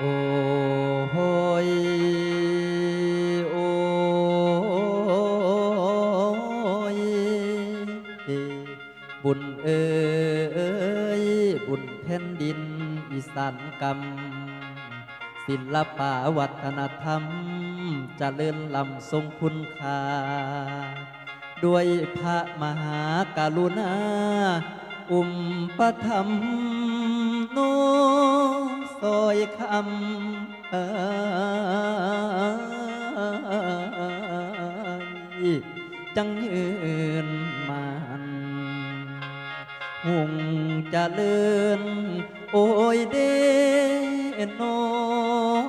โอ้โหยโอ้ยบุญเอ้ยบุญแผ่นดินอีสานกรรม ศิลปะวัฒนธรรมจเจริญลำทรงคุณค่า ด้วยพระมหากรุณา อุมปธรรม โนซอยคำเอยจังยืนมันหุงจะเจริญโอ้ยเดโน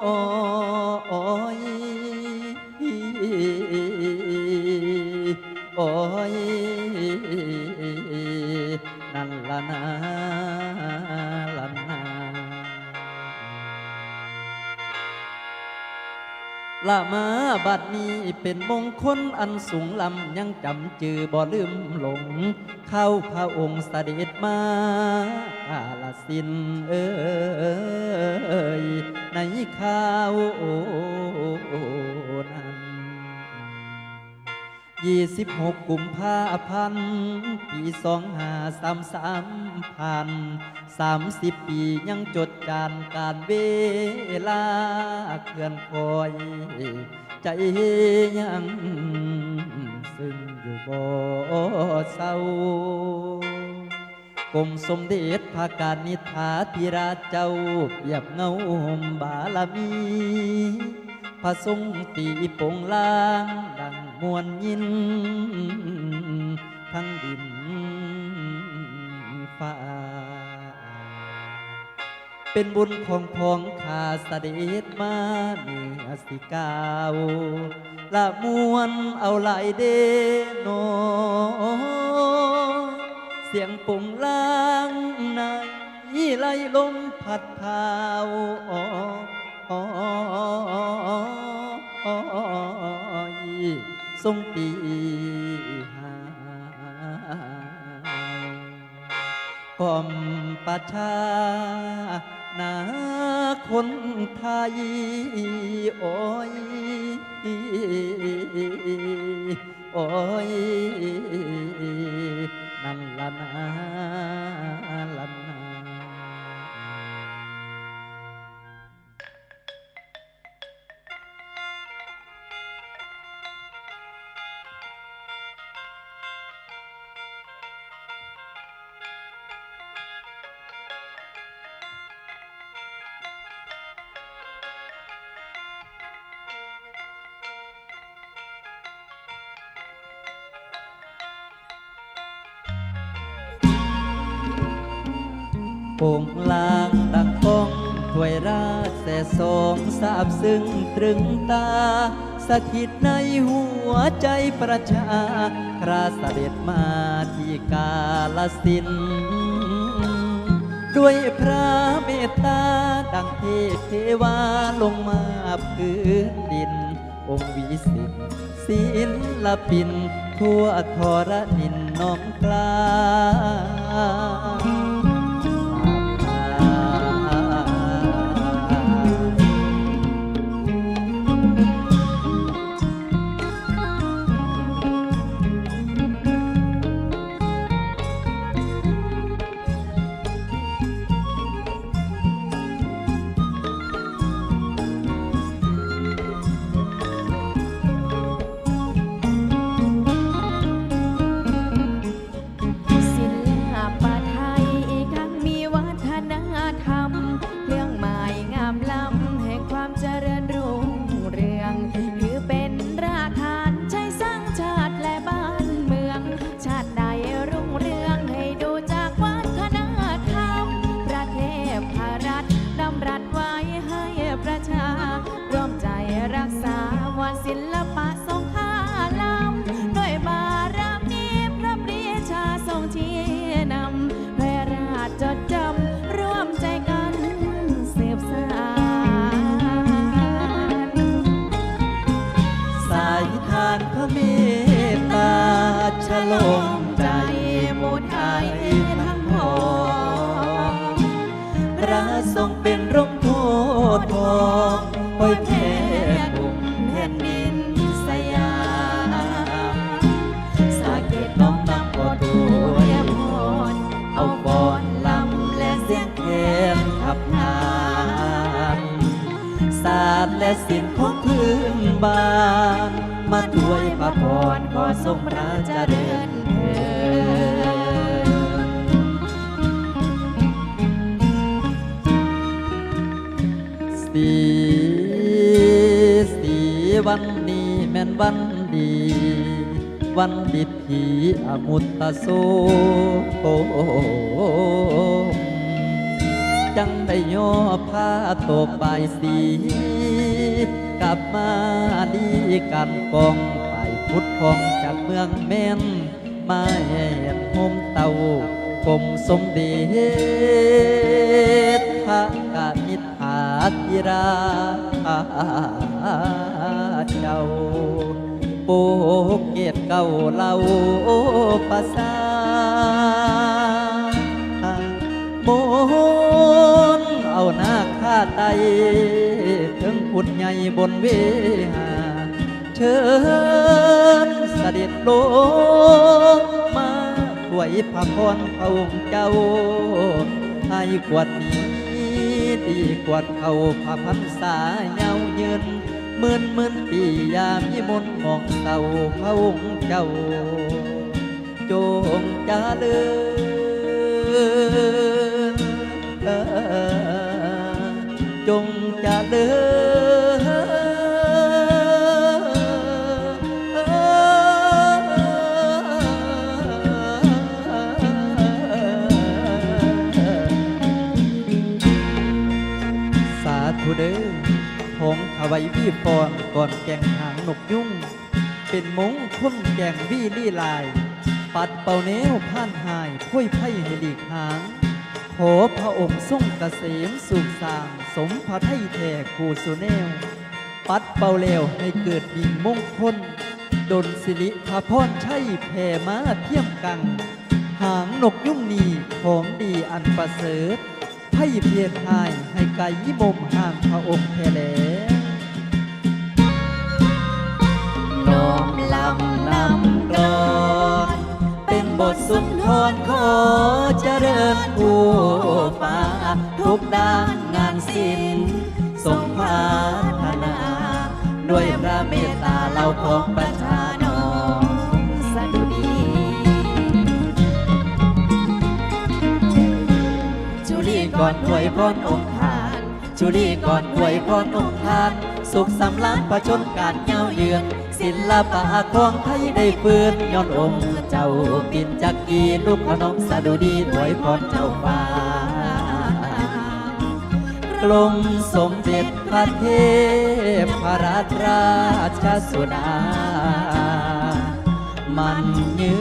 โอ้ยโอ้ย ละมาบัดนี้เป็นมงคลอันสูงลำยังจำจือบ่ลืมหลง เข้าพระองค์เสด็จมากาลสินเอ้ยในข้าว ยี่สิบหกกุมภาพันธ์ปีสองห้าสามสามพันสามสิบปียังจดจานการเวลาเคลื่อนคอย ใจยังซึ่งอยู่บ่เศร้ากรมสมเด็จพระกานิธาธิราชเจ้าเปียบเงาบารมีพระทรงตีปงลางดัง มวลยิน ทั้งดินฟ้า เป็นบุญของพองข้าเสด็จมาเหนือสิกาวละมวนเอาไหลายเดโนเสียงปุ่งล่างในไหลลมพัดพาวอ้อ อ้ออ้อยทรงปีหาก่อมประชานาคนไทยโอ้ยโอ้ย ป่งลางดังก้องถวยราชแสสองสาบซึ้งตรึงตา สถิตในหัวใจประชา คราเสด็จมาที่กาลสิน ด้วยพระเมตตา ดังเทพเทวาลงมาพื้นดิน องค์วิสิตศิลปิน ทั่วทรนินน้องกลา ตราทรงเป็นร่มโพธิ์ทองปล่อยแผ่ปกแผ่นินสยามสาเกตน้องนำปอดูแยมพเอาบอนลำและเสียงแคนขับนานศาสและศิลป์ของพื้นบ้าน มาด้วยพาะพรขอทรงราชเจริญเถิด สีสีวันนี้แม่นวันดี วันดิบผีอมุตตะโซจังได้ย่อผ้าตบใบสี กลับมาดีกันกองไปพุทธของจากเมืองแม่นมาแห่โฮมเตากลมสมเด็จ ฐาธิราเจ้าโปเกตเก่าเล่าภาษาโมนเอาหน้าข้าไตถึงพุดใหญ่บนเวหา เชิญเสด็จลงมาถวยพระพรพระองค์เจ้าให้กวดนี้ ปีกวดเขาผ้าพันษาเยาวยืนหมื่นหมื่นปียามยิมนมองเต่าพระองค์เจ้า จงจาเลือ สาธุเด้อผงถวายวีปอนก่อนแกงหางนกยุ่ง เป็นมงคลแกงวี่ลี่ลาย ปัดเป่าเนวผ่านหายพ้ยไพ่ให้หลีกหาง ขอพระองค์ทรงเกษมสุขสร้าง สมพระไทยแท่คูสุแนว ปัดเป่าเลวให้เกิดยิ่งมงคลดนสิริพระพรชัยแผ่มาเทียมกัง หางนกยุ่งนีของดีอันประเสริฐ ไพ่เพียรหายให้ไกลยิมมห่างพระองค์แท้แลน้อมลำนำกรอนเป็นบทสุนทรขอเจริญผู้ฟ้าทุกด้านงานศิลป์ทรงพัฒนา ด้วยพระเมตตาเราของประ ก่อนอวยพรองค์ทาน จุลีก่อนอวยพรองค์ทาน สุขสำลังประชนการเงาเยือนศิลปะของไทยได้ฟื้นย้อนองค์เจ้าปินจักกีลูกพนมสดุดีถวยพรเจ้าฟ้ากลมสมเด็จพระเทพพระราชาสุดา มันยื